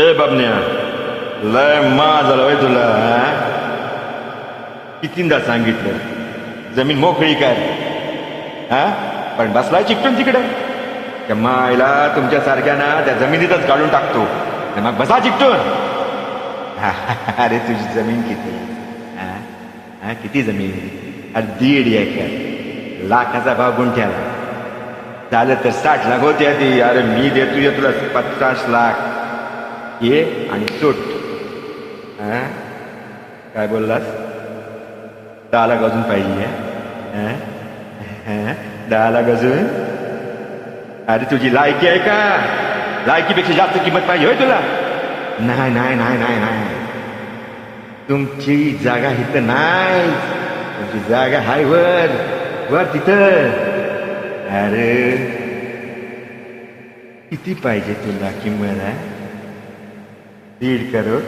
ए बाबन्या लय मा झालं वय तुला हा? कितींदा सांगितलं? जमीन मोकळी काय हा? पण बसलाय चिकटून तिकडं. त्या मायला तुमच्या सारख्या ना त्या जमिनीतच काढून टाकतो. आणि मग बसा चिकटून. अरे तुझी जमीन किती? हा? किती जमीन? अरे दीड एकर. लाखाचा भाव गुंठ्याला झालं तर साठ लाख होते आधी. अरे मी देतोय तुला पचास लाख. ये आणि सुट हा? काय बोललास? दहा लाख अजून पाहिजे हा? हा? दहा लाख अजून अरे तुझी लायकी आहे का? लायकीपेक्षा जास्त किंमत पाहिजे होय तुला. नाही नाही नाही नाही नाही. तुमची जागा इथं नाही. तुमची जागा हाय वर वर तिथं. अरे किती पाहिजे तुला किंमत आहे दीड करोड.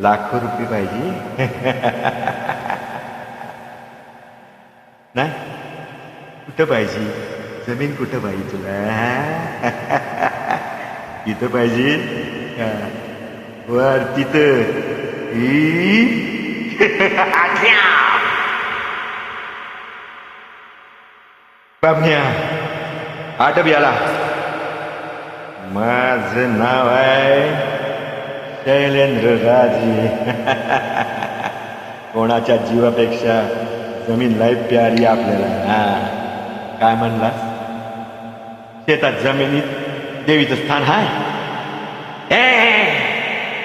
लाखो रुपये पाहिजे. नाही? कुठं पाहिजे? जमीन कुठं पाहिजे तुला? इथं पाहिजे. वर तिथं. बाबन्या आटप याला. माझं नाव आहे शैलेंद्र राजे. कोणाच्या जीवापेक्षा जमीन लाईफ प्यारी आपल्याला. हा. काय म्हणला? शेतात जमिनीत देवीचं स्थान हाय? ए,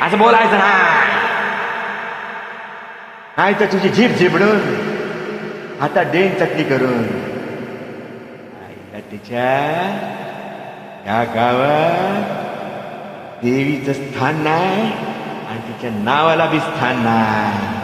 असं बोलायचं ना नाही. तर तुझी जीभ झिबडून आता डेन चटणी करून. तिच्या या गावात देवीचं स्थान नाही आणि तिच्या नावाला बी स्थान नाही.